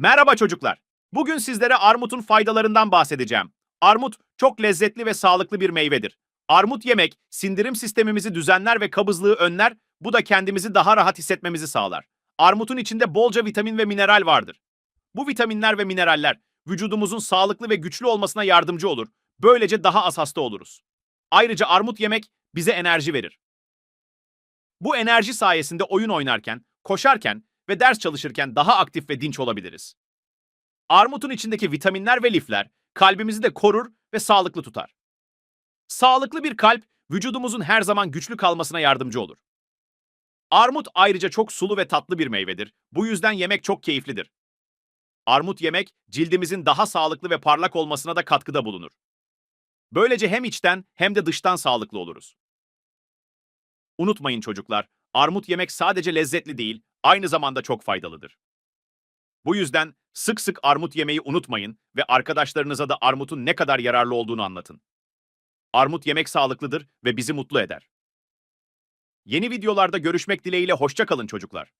Merhaba çocuklar. Bugün sizlere armutun faydalarından bahsedeceğim. Armut çok lezzetli ve sağlıklı bir meyvedir. Armut yemek sindirim sistemimizi düzenler ve kabızlığı önler. Bu da kendimizi daha rahat hissetmemizi sağlar. Armutun içinde bolca vitamin ve mineral vardır. Bu vitaminler ve mineraller vücudumuzun sağlıklı ve güçlü olmasına yardımcı olur. Böylece daha az hasta oluruz. Ayrıca armut yemek bize enerji verir. Bu enerji sayesinde oyun oynarken, koşarken ve ders çalışırken daha aktif ve dinç olabiliriz. Armutun içindeki vitaminler ve lifler kalbimizi de korur ve sağlıklı tutar. Sağlıklı bir kalp vücudumuzun her zaman güçlü kalmasına yardımcı olur. Armut ayrıca çok sulu ve tatlı bir meyvedir. Bu yüzden yemek çok keyiflidir. Armut yemek cildimizin daha sağlıklı ve parlak olmasına da katkıda bulunur. Böylece hem içten hem de dıştan sağlıklı oluruz. Unutmayın çocuklar, armut yemek sadece lezzetli değil, aynı zamanda çok faydalıdır. Bu yüzden sık sık armut yemeyi unutmayın ve arkadaşlarınıza da armutun ne kadar yararlı olduğunu anlatın. Armut yemek sağlıklıdır ve bizi mutlu eder. Yeni videolarda görüşmek dileğiyle hoşça kalın çocuklar.